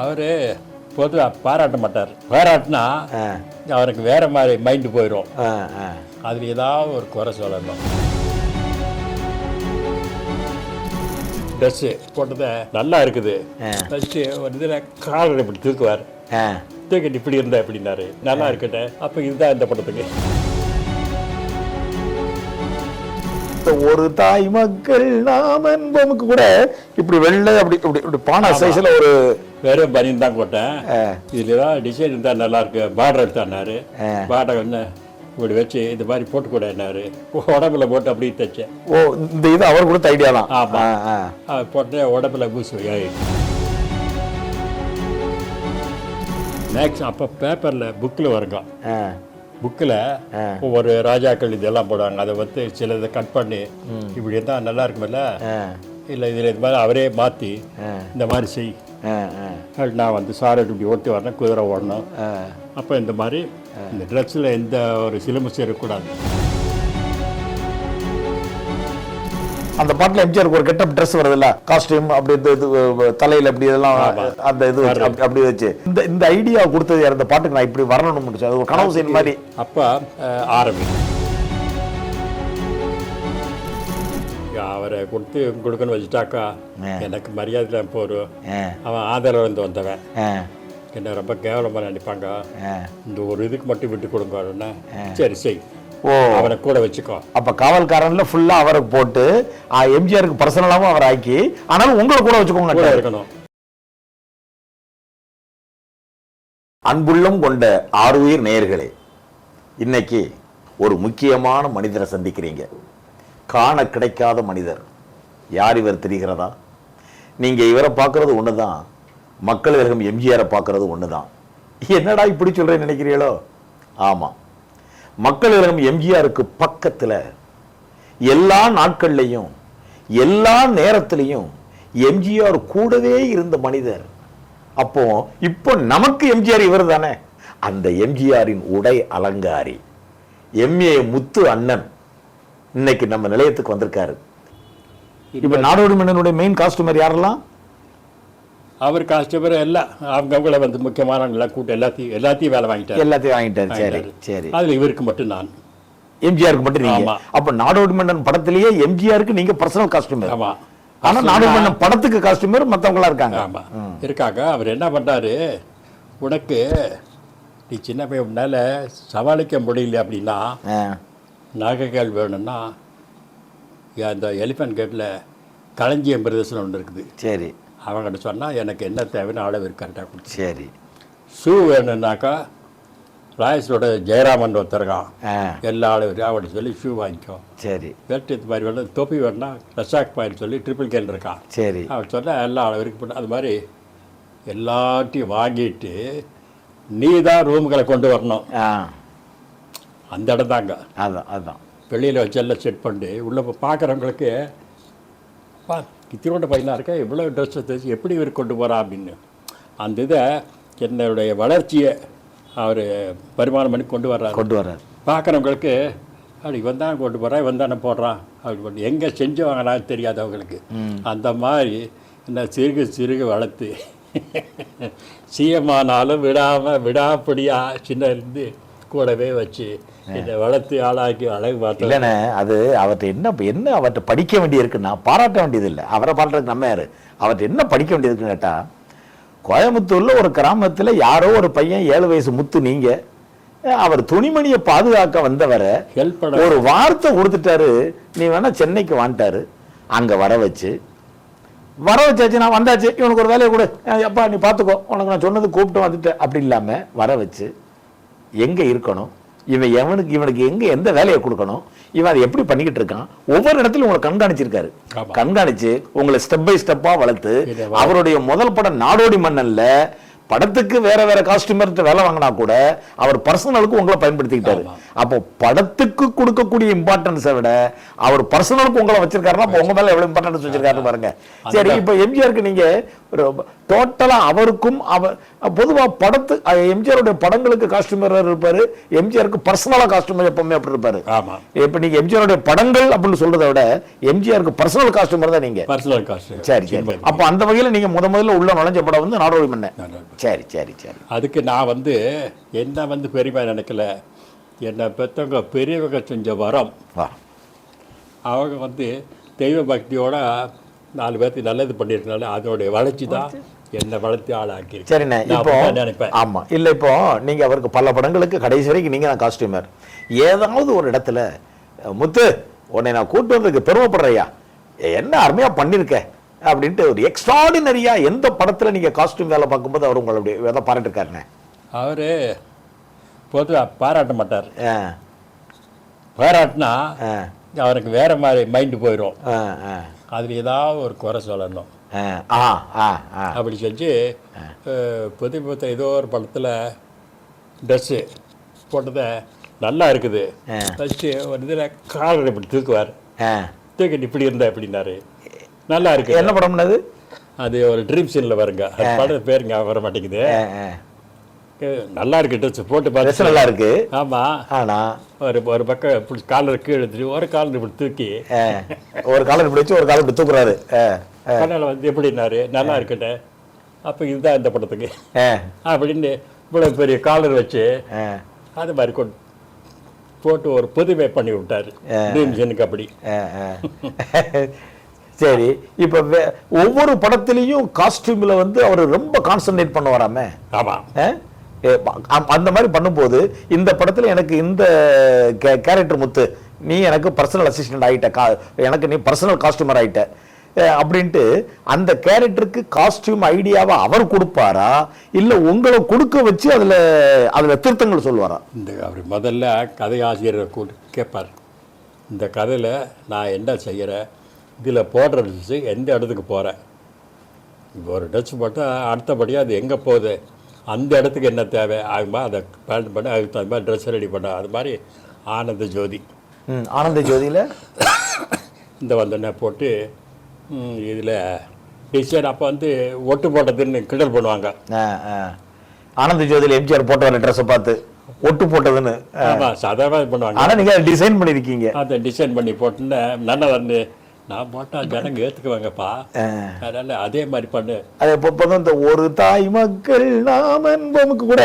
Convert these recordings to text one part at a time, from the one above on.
அவரு பொதுவா பாராட்ட மாட்டார். பாராட்டினா அவருக்கு வேற மாதிரி மைண்டு போயிடும் அதில் ஏதாவது ஒரு குறை சொல்லணும். ட்ரெஸ்ஸு போட்டதை நல்லா இருக்குது. வச்சு ஒரு இதில் காலரை இப்படி தூக்குவார். தூக்கிட்டு இப்படி இருந்தா எப்படின்னாரு? நல்லா இருக்கட்டே. அப்போ இதுதான் இந்த படத்துக்கு. ஒரு தாய் மக்கள் நாம் என்பவனுக்கு கூட இப்படி வெள்ளை அப்படி இப்படி இப்படி பானை சைஸ்ல ஒரு வெறும் பனியன் தான் போட்டேன். இதில் ஏதாவது டிசைன் இருந்தால் நல்லா இருக்கு பார்டர் எடுத்தானாரு. பார்டர் வந்து இப்படி வச்சு இந்த மாதிரி போட்டு கூட என்னாரு உடம்புல போட்டு அப்படியே தைச்சேன். ஓ இந்த இது அவர் கொடுத்த ஐடியா தான். ஆமா. ஆ, ஆ. அது போட்டு உடம்புல பூசி மேக்ஸ் அப்போ பேப்பரில் புக்கில் வருங்க. புக்கில். ஒவ்வொரு ராஜாக்கள் இதெல்லாம் போடுவாங்க. அதை வந்து சிலதை கட் பண்ணி இப்படி இருந்தால் நல்லா இருக்குமில்ல? இல்லை இதில் இது மாதிரி அவரே மாற்றி இந்த மாதிரி செய். நான் வந்து சாரை இப்படி ஓட்டி வரணும் குதிரை ஓடணும். ஆ. அப்போ இந்த மாதிரி இந்த ட்ரெஸ்ஸில் எந்த ஒரு சிலுமிச்சும் இருக்கக்கூடாது அந்த பாட்டுல எம்ஜிஆருக்கு ஒரு கெட்டப் ட்ரெஸ் வருதுல்ல? காஸ்டியூம் அப்படி இந்த இது தலையில அப்படி இதெல்லாம் அந்த இது அப்படி- அப்படி வச்சு. இந்த இந்த ஐடியா கொடுத்தது யார்? இந்த பாட்டுக்கு நான் இப்படி வரணும்னு முடிச்சு அது ஒரு கனவு செய்ய மாதிரி. அப்போ ஆரம்பி. அவரை கொடுத்து கொடுக்கன்னு வச்சுட்டாக்கா. எனக்கு மரியாதை போரும் ஆ, அவன் ஆதரவு வந்து வந்தவன். என்ன ரொம்ப கேவலமாக நினைப்பாங்க. இந்த ஒரு இதுக்கு மட்டும் விட்டு கொடுங்கன்னு சரி செய். ஓ. அவனை கூட வச்சுக்கோ. அப்ப காவல்காரன்ல ஃபுல்லா அவருக்கு போட்டு எம்ஜிஆருக்கு பர்சனலாவும் அவர் ஆக்கி ஆனாலும் உங்களை கூட கூட வச்சுக்கோங்க இருக்கணும். அன்புள்ளம் கொண்ட ஆறுயிர் நேயர்களே இன்னைக்கு ஒரு முக்கியமான மனிதரை சந்திக்கிறீங்க. காண கிடைக்காத மனிதர். யார் இவர் தெரிகிறதா? நீங்கள் இவரை பார்க்குறது ஒன்று தான் மக்கள் விலகம் எம்ஜிஆரை பார்க்கறது தான் என்னடா இப்படி சொல்கிறேன்னு நினைக்கிறீங்களோ ஆமாம். மக்கள் விலகம் எம்ஜிஆருக்கு பக்கத்தில் எல்லா நாட்கள்லையும் எல்லா நேரத்துலையும் எம்ஜிஆர் கூடவே இருந்த மனிதர். அப்போ இப்போ நமக்கு எம்ஜிஆர் இவர் தானே? அந்த எம்ஜிஆரின் உடை அலங்காரி. எம்ஏ முத்து அண்ணன். இன்னைக்கு நம்ம நிலையத்துக்கு வந்திருக்காரு. இப்ப நாடோடி மன்னனுடைய மெயின் காஸ்டியூமர் யாரெல்லாம்? அவர் காஸ்டமர் எல்லாம் அவங்க அவங்கள வந்து முக்கியமானவங்களாம் கூட்டம் எல்லாத்தையும் எல்லாத்தையும் வேலை வாங்கிட்டார். எல்லாத்தையும் வாங்கிட்டாரு. சரி. சரி. அதில் இவருக்கு மட்டும் நான். எம்ஜிஆருக்கு மட்டும் நீங்க. அப்ப நாடோடி மன்னன் படத்திலேயே எம்ஜிஆருக்கு நீங்க பர்சனல் காஸ்டியூமர் ஆமா. ஆனா நாடோடி மன்னன் படத்துக்கு காஸ்டியூமர் மத்தவங்களா இருக்காங்க. ஆமா. இருக்காங்க. அவர் என்ன பண்ணாரு உனக்கு நீ சின்ன பையன் உன்னால சமாளிக்க முடியல அப்படின்னா நகைகள் வேணும்னா அந்த எலிஃபென்ட் கேட்டில் களஞ்சியம் பிரதேசம் ஒன்று இருக்குது. சரி. அவங்ககிட்ட சொன்னால் எனக்கு என்ன தேவைன்னு அளவு கரெக்டாக கொடுத்து சரி. ஷூ வேணும்னாக்கா ராயஸோட ஜெயராமன் ஒருத்தருக்கான் எல்லா அளவு அவர்கிட்ட சொல்லி ஷூ வாங்கிக்கோ. சரி. பெல்ட் இது மாதிரி வேணும் தொப்பி வேணும்னா ரஷாக் பாயின்னு சொல்லி ட்ரிபிள் கேன் இருக்கான். சரி. அவர் சொன்ன எல்லா அளவிற்கு அது மாதிரி எல்லாத்தையும் வாங்கிட்டு நீ தான் ரூமுகளை கொண்டு வரணும். ஆ. அந்த இடம் தாங்க அதான் அதான். வெளியில் வச்சு எல்லாம் செட் பண்ணி உள்ளே பார்க்குறவங்களுக்கு பா இத்தினோட பையனாக இருக்க? இவ்வளோ ட்ரெஸ் தைச்சு எப்படி இவர் கொண்டு போகிறா அப்படின்னு. அந்த இதை என்னுடைய வளர்ச்சியை அவர் பரிமாணம் பண்ணி கொண்டு வர்றாரு. கொண்டு வர்றாரு. பார்க்குறவங்களுக்கு அப்படி இவன் தான் கொண்டு போகிறான் இவன் தானே போடுறான்? அப்படி பண்ணி எங்கே செஞ்சு வாங்கினாலும் தெரியாது அவங்களுக்கு. அந்த மாதிரி என்ன சிறுகு சிறுகு வளர்த்து சீயமானாலும் விடாமல் விடாப்படியா சின்ன இருந்து கூடவே வச்சு என்னை வளர்த்து ஆளாக்கி அழகு பார்த்து இல்லைண்ணே அது அவர்கிட்ட என்ன என்ன அவர்கிட்ட படிக்க வேண்டியிருக்குன்னா பாராட்ட வேண்டியது இல்லை அவரை பாடுறதுக்கு நம்ம யாரு? அவர்கிட்ட என்ன படிக்க வேண்டியதுக்குன்னு கேட்டா கோயம்புத்தூர்ல ஒரு கிராமத்துல யாரோ ஒரு பையன் ஏழு வயசு முத்து நீங்க அவர் துணிமணியை பாதுகாக்க வந்தவரை ஹெல்ப் ஒரு வார்த்தை கொடுத்துட்டாரு. நீ வேணா சென்னைக்கு வந்துட்டாரு அங்க வர வச்சு வர வச்சாச்சு நான் வந்தாச்சு. இவனுக்கு ஒரு வேலையை கொடு. அப்பா நீ பார்த்துக்கோ. உனக்கு நான் சொன்னது கூப்பிட்டு வந்துட்டேன். அப்படி இல்லாம வர வச்சு எங்க இருக்கணும்? இவன் எவனுக்கு இவனுக்கு எங்க எந்த வேலையை கொடுக்கணும்? இவன் அதை எப்படி பண்ணிக்கிட்டு இருக்கான்? ஒவ்வொரு இடத்துலயும் உங்களை கண்காணிச்சிருக்காரு. கண்காணிச்சு உங்களை ஸ்டெப் பை ஸ்டெப்பா வளர்த்து அவருடைய முதல் படம் நாடோடி மன்னன்ல படத்துக்கு வேற வேற காஸ்டியூமர் வேலை வாங்கினா கூட அவர் பர்சனலுக்கு உங்களை பயன்படுத்திக்கிட்டாரு. அப்போ படத்துக்கு கொடுக்கக்கூடிய இம்பார்ட்டன்ஸை விட அவர் பர்சனலுக்கு உங்களை வச்சிருக்காருன்னா அப்போ உங்க மேல எவ்வளவு இம்பார்ட்டன்ஸ் வச்சிருக்காரு பாருங்க. சரி இப்போ எம்ஜிஆருக்கு நீங்க டோட்டலா அவருக்கும் அவர் பொதுவா படத்து எம்ஜிஆருடைய படங்களுக்கு காஸ்டியூமர் இருப்பாரு எம்ஜிஆருக்கு பர்சனலா காஸ்டியூமர் எப்பவுமே அப்படி இருப்பாரு. இப்ப நீங்க எம்ஜிஆருடைய படங்கள் அப்படின்னு சொல்றதை விட எம்ஜிஆருக்கு பர்சனல் காஸ்டியூமர் தான் நீங்க. பர்சனல் சரி சரி. அப்ப அந்த வகையில நீங்க முத முதல்ல உள்ள நுழைஞ்ச படம் வந்து நாடோடி மன்னன் சரி சரி சரி. அதுக்கு நான் வந்து என்ன வந்து பெருமை நினைக்கல? என்னை பெற்றவங்க பெரியவங்க செஞ்ச வரம். அவங்க வந்து தெய்வ பக்தியோட நாலு பேர்த்துக்கு நல்லது பண்ணியிருக்கனால அதோடைய வளர்ச்சி தான் என்னை வளர்த்தி ஆளாக்கியிருக்கு சரிண்ணே இப்போ நினைப்பேன். ஆமா இல்ல இப்போ நீங்க அவருக்கு பல படங்களுக்கு கடைசி வரைக்கும் நீங்க தான் காஸ்டியூமர் ஏதாவது ஒரு இடத்துல முத்து உன்னை நான் கூட்டு வந்ததுக்கு பெருமைப்படுறையா என்ன அருமையா பண்ணிருக்க? அப்படின்ட்டு ஒரு எக்ஸ்ட்ராடினரியா எந்த படத்துல நீங்க காஸ்டியூம் வேலை பார்க்கும்போது அவர் உங்களை அப்படி எதை பாராட்டு இருக்காருண்ணே அவர் பொதுவாக பாராட்ட மாட்டார். பாராட்டினா அவருக்கு வேற மாதிரி மைண்டு போயிடும் அதில் ஏதாவது ஒரு குறை சொல்லணும். ஆ, ஆ, ஆ, ஆ. அப்படி செஞ்சு புது புத்த ஏதோ ஒரு படத்தில் ட்ரெஸ்ஸு போட்டதை நல்லா இருக்குது. ஃபஸ்ட்டு ஒரு இதில் காலர் இப்படி தூக்குவார். தூக்கிட்டு இப்படி இருந்தா எப்படின்னாரு. நல்லா இருக்கு. என்ன படம்னு அது? ஒரு ட்ரீம் சீனில் வருங்க அது படம் பேர் ஞாபகம் வர மாட்டேங்குது. நல்லா இருக்கு ட்ரெஸ் போட்டு பார்த்து நல்லா இருக்கு. ஆமாம் ஆனா? ஒரு ஒரு பக்கம் இப்படி காலர் கீழே எடுத்துட்டு ஒரு காலர் இப்படி தூக்கி. ஒரு காலம் இப்படி வச்சு ஒரு காலம் இப்படி தூக்குறாரு. கண்ணால் வந்து எப்படின்னாரு? நல்லா இருக்கட்ட. அப்போ இதுதான் இந்த படத்துக்கு. அப்படின்னு இவ்வளோ பெரிய காலர் வச்சு. அது மாதிரி கொண்டு போட்டு ஒரு புதுமை பண்ணி விட்டாரு. ட்ரீம்ஸனுக்கு அப்படி. சரி இப்ப வே- ஒவ்வொரு படத்திலையும் காஸ்டியூம்ல வந்து அவர் ரொம்ப கான்சென்ட்ரேட் பண்ண வராம ஆமாம் அந்த மாதிரி பண்ணும்போது இந்த படத்துல எனக்கு இந்த கேரக்டர் முத்து நீ எனக்கு பர்சனல் அசிஸ்டன்ட் ஆயிட்ட கா எனக்கு நீ பர்சனல் காஸ்டியூமர் ஆயிட்ட. அஹ், அப்படின்ட்டு அந்த கேரக்டருக்கு காஸ்டியூம் ஐடியாவை அவர் கொடுப்பாரா? இல்ல உங்களை கொடுக்க வச்சு அதுல அதுல திருத்தங்கள் சொல்லுவாரா? இந்த அவர் முதல்ல கதை ஆசிரியரை கூட்டு கேட்பார் இந்த கதையில் நான் என்ன செய்கிறேன் இதில் போடுற ட்ரெஸ்ஸு எந்த இடத்துக்கு போகிறேன் இப்போ ஒரு ட்ரெஸ் போட்டால் அடுத்தபடியாக அது எங்கே போகுது? அந்த இடத்துக்கு என்ன தேவை? ஆகுமா அதை பிளான் பண்ணி அதுக்கு தகுந்த மாதிரி ட்ரெஸ் ரெடி பண்ண அது மாதிரி ஆனந்த ஜோதி. ம், ஆனந்த ஜோதியில? இந்த வந்தோடனே போட்டு இதில் டிசைன் அப்போ வந்து ஒட்டு போட்டதுன்னு கிண்டல் பண்ணுவாங்க. ஆனந்த ஜோதியில எம்ஜிஆர் போட்ட வர ட்ரெஸ்ஸை பார்த்து ஒட்டு போட்டதுன்னு ஆமாம் சாதாரணமாக பண்ணுவாங்க. ஆனா நீங்க டிசைன் பண்ணிருக்கீங்க அதை டிசைன் பண்ணி போட்டுன்னு நல்லா வந்து நான் போட்டால் ஜனங்க ஏற்றுக்குவாங்கப்பா அதனால் அதே மாதிரி பண்ணு. அது இப்போ இந்த ஒரு தாய் மக்கள் நாம் என்பமுக்கு கூட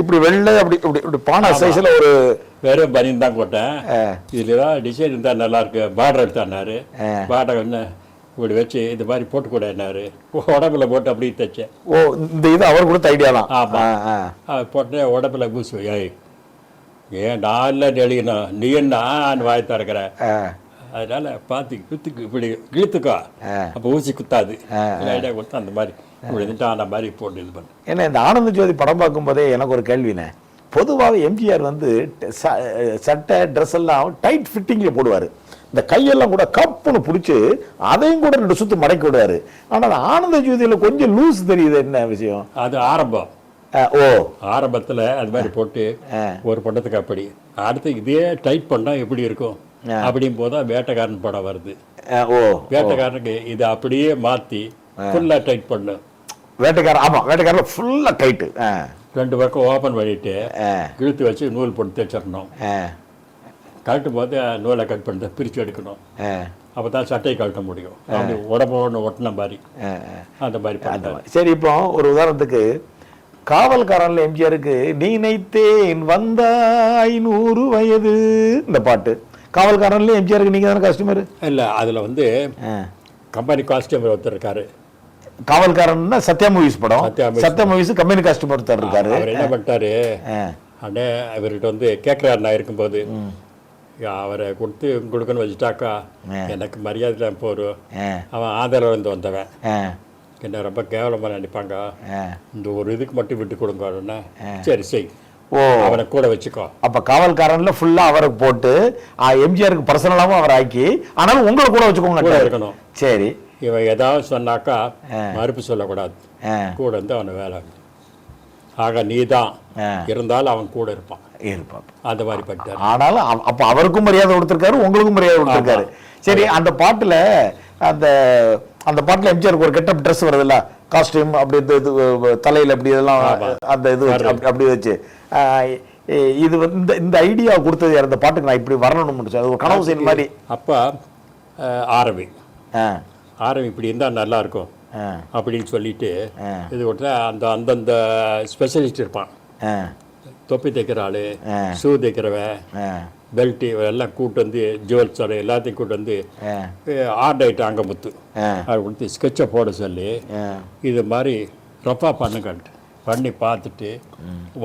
இப்படி வெள்ளை அப்படி இப்படி இப்படி பானை சைஸ்ல ஒரு வெறும் பனியன் தான் போட்டேன். இதில் ஏதாவது டிசைன் இருந்தால் நல்லா இருக்கு பார்டர் எடுத்தானாரு. பார்டர் என்ன இப்படி வச்சு இது மாதிரி போட்டு கூட என்னாரு உடம்புல போட்டு அப்படியே தைச்சேன். ஓ இந்த இது அவர் கொடுத்த ஐடியா தான். ஆமா. ஆ, ஆ. அது போட்டு உடம்புல பூசு. ஏய் ஏன் நான் இல்லை எழுதிக்கணும் நீ என்ன வாய் திறக்கிற. ஆ, அதனால பார்த்து குத்துக்கு இப்படி இழுத்துக்கோ. அப்போ ஊசி குத்தாது. லைட்டாக கொடுத்து அந்த மாதிரி இப்படி அந்த மாதிரி போட்டு இது பண்ணு. ஏன்னா இந்த ஆனந்த ஜோதி படம் பார்க்கும்போதே எனக்கு ஒரு கேள்வினே பொதுவாக எம்ஜிஆர் வந்து சட்டை ட்ரெஸ் எல்லாம் டைட் ஃபிட்டிங்ல போடுவார். இந்த கையெல்லாம் கூட கப்புன்னு பிடிச்சி அதையும் கூட ரெண்டு சுத்து மடக்கி விடுவாரு. ஆனால் ஆனந்த ஜோதியில கொஞ்சம் லூஸ் தெரியுது என்ன விஷயம்? அது ஆரம்பம். ஓ. ஆரம்பத்தில் அது மாதிரி போட்டு. ஒரு படத்துக்கு அப்படி. அடுத்து இதே டைட் பண்ணால் எப்படி இருக்கும்? அப்படியும் போது தான் வேட்டைக்காரன் படம் வருது. ஓ வேட்டைக்காரனுக்கு இதை அப்படியே மாற்றி ஃபுல்லாக டைட் பண்ணு. வேட்டைக்காரன் ஆமா வேட்டைக்காரன் ஃபுல்லா டைட்டு ரெண்டு பக்கம் ஓப்பன் பண்ணிட்டு இழுத்து வச்சு நூல் போட்டு தைச்சிடணும் கழட்டும் போது நூலை கட் பண்ணிட்டு பிரித்து எடுக்கணும். அப்போ தான் சட்டையை கழட்ட முடியும். அப்படி உடம்போட ஒட்டின மாதிரி. அந்த மாதிரி மாதிரி. சரி இப்போ ஒரு உதாரணத்துக்கு காவல்காரன்ல எம்ஜிஆருக்கு நினைத்தேன் வந்தாய் நூறு வயது இந்த பாட்டு. காவல்காரன்ல எம்ஜிஆருக்கு நீங்க தானே கஸ்டமர் இல்லை அதில் வந்து கம்பெனி காஸ்டியூமர் ஒருத்தர் இருக்காரு. காவல்காரன்னா சத்யா மூவிஸ் படம். சத்யா மூவிஸ் கம்பெனி கஸ்டமர் ஒருத்தர் இருக்காரு. அவர் என்ன பண்ணிட்டாரு? அண்ணே இவர்கிட்ட வந்து கேட்குறாரு நான் இருக்கும்போது. அவரை கொடுத்து கொடுக்கணும்னு வச்சுட்டாக்கா எனக்கு மரியாதை போரும் ஆ, அவன் ஆதரவு இருந்து வந்தவன். என்ன ரொம்ப கேவலமாக நினைப்பாங்க. இந்த ஒரு இதுக்கு மட்டும் விட்டு கொடுங்க சரி செய் ஓ. அவனை கூட வச்சுக்கோ. அப்ப காவல்காரன்ல ஃபுல்லா அவரை போட்டு எம்ஜிஆருக்கு பர்சனலாவும் அவர் ஆக்கி ஆனாலும் உங்களை கூட வச்சுக்கோங்க இருக்கணும். சரி. இவன் ஏதாவது சொன்னாக்கா மறுப்பு சொல்லக்கூடாது. கூட இருந்து அவனை வேலை ஆக நீ தான். இருந்தாலும் அவன் கூட இருப்பான். இருப்பான். அந்த மாதிரி பண்ணிட்டார் ஆனாலும் அப்ப அவருக்கும் மரியாதை கொடுத்திருக்காரு உங்களுக்கும் மரியாதை கொடுத்திருக்காரு. சரி அந்த பாட்டுல அந்த அந்த பாட்டுல எம்ஜிஆருக்கு ஒரு கெட்டப் ட்ரெஸ் வருதுல்ல காஸ்டியூம் அப்படி இது தலையில அப்படி இதெல்லாம் அந்த இது அப்படி- வச்சு. இது வந்து இந்த இந்த ஐடியா கொடுத்தது யார்? இந்த பாட்டுக்கு நான் இப்படி வரணும்னு அது ஒரு கனவு செய்யும் மாதிரி. அப்போ ஆரவி. ஆரவி இப்படி இருந்தால் நல்லா இருக்கும் அப்படின்னு சொல்லிட்டு. இது கொடுத்தா அந்த அந்தந்த ஸ்பெஷலிஸ்ட் இருப்பான். தொப்பி தைக்கிற ஆளு. ஷூ தைக்கிறவன் பெல்ட்டு எல்லாம் கூட்டு வந்து ஜுவல்ஸோட எல்லாத்தையும் கூட்டு வந்து ஆர்ட் ஆகிட்டு அங்கமுத்து ஆ, அதை கொடுத்து ஸ்கெட்சை போட சொல்லி. இது மாதிரி ரஃபா பண்ணுங்கன்ட்டு. பண்ணி பார்த்துட்டு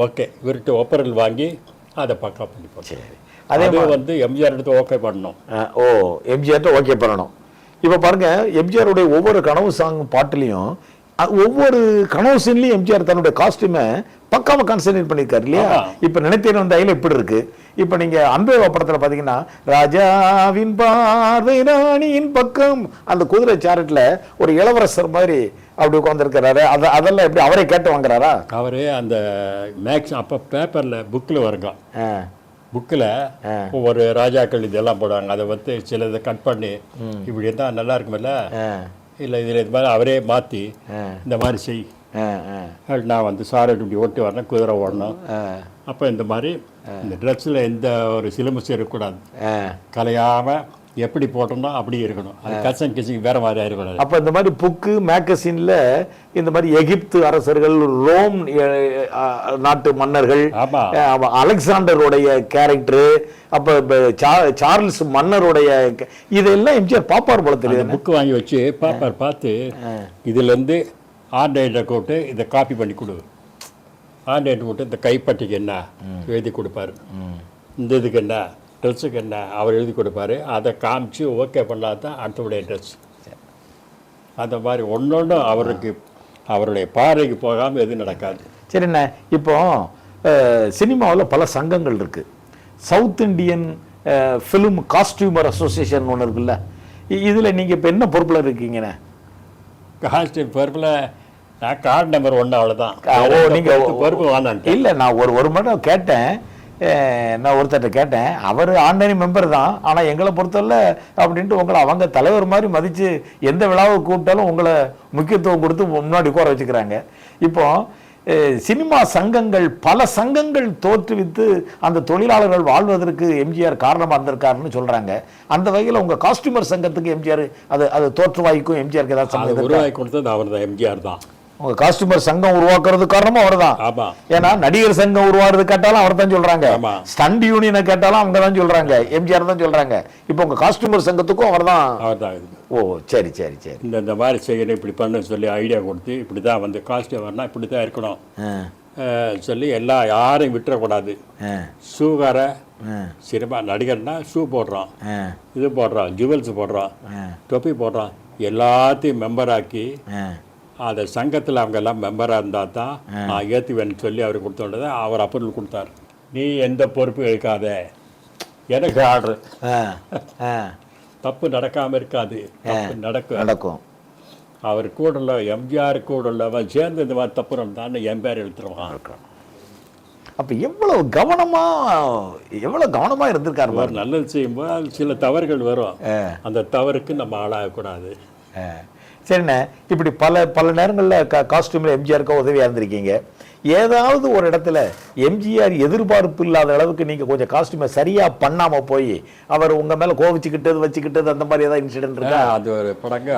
ஓகே இவர்கிட்ட ஒப்பரல் வாங்கி அதை பக்கா பண்ணி சரி. அதே வந்து எம்ஜிஆர் எடுத்து ஓகே பண்ணோம். ஆ, ஓ எம்ஜிஆர்ட்ட ஓகே பண்ணணும். இப்போ பாருங்க எம்ஜிஆருடைய ஒவ்வொரு கனவு சாங் பாட்டுலையும் ஒவ்வொரு கனவு சீன்லையும் எம்ஜிஆர் தன்னுடைய காஸ்டியூமை பக்காம கான்சென்ட்ரேட் பண்ணியிருக்காரு இல்லையா. இப்போ நினைத்தேன் வந்த ஐயில் இப்படி இருக்கு. இப்போ நீங்க அன்பேவா படத்துல பாத்தீங்கன்னா ராஜாவின் பார்வை ராணியின் பக்கம் அந்த குதிரை சாரட்ல ஒரு இளவரசர் மாதிரி அப்படி உட்காந்துருக்கிறாரு அத அதெல்லாம் எப்படி அவரே கேட்டு வாங்குறாரா? அவர் அந்த மேக்ஸ் அப்போ பேப்பரில் புக்கில் வருங்க. புக்கில். ஒவ்வொரு ராஜாக்கள் இதெல்லாம் போடுவாங்க. அதை வந்து சிலதை கட் பண்ணி இப்படி இருந்தால் நல்லா இருக்குமில்ல? இல்லை இதில் இது மாதிரி அவரே மாற்றி இந்த மாதிரி செய். நான் வந்து சாரை இப்படி ஓட்டி வரணும் குதிரை ஓடணும். அப்போ இந்த மாதிரி இந்த ட்ரெஸ்ஸில் எந்த ஒரு சிலுமிச்சு இருக்கக்கூடாது ஆ. கலையாமல் எப்படி போட்டோம்னா அப்படி இருக்கணும். அது கிசம் வேறு மாதிரி ஆயிடக்கூடாது அப்ப இந்த மாதிரி புக்கு மேகசின்ல இந்த மாதிரி எகிப்து அரசர்கள் ரோம் நாட்டு மன்னர்கள் அலெக்சாண்டருடைய கேரக்டர் அப்ப சார்ல்ஸ் மன்னருடைய இதெல்லாம் எம்ஜிஆர் பாப்பார் போல தெரியுது. புக்கு வாங்கி வச்சு பேப்பர் பார்த்து இதுலேருந்து ஆண்ட்ராய்டில் போட்டு இதை காப்பி பண்ணி கொடு. ஆண்ட்ராய்டு போட்டு இந்த கைப்பட்டிக்கு என்ன? எழுதி கொடுப்பாரு. இந்த இதுக்கு என்ன? ட்ரெஸ்ஸுக்கு என்ன அவர் எழுதி கொடுப்பாரு. அதை காமிச்சு ஓகே பண்ணால் தான் அடுத்தவுடைய ட்ரெஸ் அந்த மாதிரி ஒன்று அவருக்கு அவருடைய பார்வைக்கு போகாமல் எதுவும் நடக்காது. சரிண்ணே இப்போ சினிமாவில் பல சங்கங்கள் இருக்கு. South Indian film costumer association ஒன்று இருக்குல்ல. இதுல நீங்க இப்ப என்ன பொறுப்புல இருக்கீங்கண்ணே? காஸ்டியூம் பொறுப்பில் நான் கார்டு நம்பர் ஒன்று அவ்வளோதான் ஓ நீங்க பொறுப்பு வேணான்ட்டு இல்ல நான் ஒரு ஒரு மடம் கேட்டேன். நான் ஒருத்தர்ட்ட கேட்டேன். அவர் ஆண்டனி மெம்பர் தான். ஆனா எங்களை பொறுத்தவரை அப்படின்ட்டு உங்களை அவங்க தலைவர் மாதிரி மதிச்சு எந்த விழாவை கூப்பிட்டாலும் உங்களை முக்கியத்துவம் கொடுத்து முன்னாடி உட்கார வச்சுக்கிறாங்க. இப்போ சினிமா சங்கங்கள் பல சங்கங்கள் தோற்றுவித்து அந்த தொழிலாளர்கள் வாழ்வதற்கு எம்ஜிஆர் காரணமா இருந்திருக்காருன்னு சொல்றாங்க. அந்த வகையில் உங்க காஸ்டியூமர் சங்கத்துக்கு எம்ஜிஆர் அது அது தோற்றுவாய்க்கும் எம்ஜிஆருக்கு ஏதாவது? உருவாக்கி கொடுத்தது அவர் தான் எம்ஜிஆர் தான். உங்க காஸ்டியூமர் சங்கம் உருவாக்குறது காரணமும் அவர்தான். ஏன்னா நடிகர் சங்கம் உருவாகிறது கேட்டாலும் அவர் தான் சொல்றாங்க. ஸ்டண்ட் யூனியனை கேட்டாலும் அவங்க தான் சொல்றாங்க எம்ஜிஆர் தான் சொல்றாங்க. இப்போ உங்க காஸ்டியூமர் சங்கத்துக்கும் அவர் தான் ஓ சரி சரி சரி. இந்த இந்த மாதிரி செய்யணும் இப்படி பண்ணுன்னு சொல்லி ஐடியா கொடுத்து இப்படி தான் வந்து காஸ்டியூம் வரணும் இப்படி தான் இருக்கணும் சொல்லி எல்லாம் யாரையும் விட்டுறக்கூடாது. ஷூகார சினிமா நடிகர்னா ஷூ போடுறான். ஆ, இது போடுறான் ஜுவல்ஸ் போடுறான். ஆ, தொப்பி போடுறான். எல்லாத்தையும் மெம்பர் ஆக்கி ஆ. அந்த சங்கத்தில் அவங்க எல்லாம் மெம்பராக இருந்தால் தான் நான் ஏற்றுவேன்னு சொல்லி அவர் கொடுத்தோன்னதை அவர் அப்ரூவல் கொடுத்தார். நீ எந்த பொறுப்பு எடுக்காத. எனக்கு ஆர்டர். தப்பு நடக்காமல் இருக்காது. தப்பு நடக்கும். நடக்கும். அவர் கூட உள்ள எம்ஜிஆர் கூட உள்ளவன் சேர்ந்து இந்த மாதிரி தப்பு நடந்தான்னு பேர் எழுத்துருவான் அப்ப எவ்வளவு கவனமா எவ்வளவு கவனமா இருந்திருக்காரு அவர். நல்லது செய்யும்போது சில தவறுகள் வரும். அந்த தவறுக்கு நம்ம ஆளாகக்கூடாது. சரிண்ணே இப்படி பல பல நேரங்களில் கா காஸ்டியூமில் எம்ஜிஆருக்கா உதவியாக இருந்திருக்கீங்க. ஏதாவது ஒரு இடத்துல எம்ஜிஆர் எதிர்பார்ப்பு இல்லாத அளவுக்கு நீங்கள் கொஞ்சம் காஸ்டியூமை சரியாக பண்ணாமல் போய் அவர் உங்கள் மேலே கோவிச்சுக்கிட்டது வச்சுக்கிட்டது அந்த மாதிரி ஏதாவது இன்சிடென்ட் இருக்கா? அது ஒரு படங்க.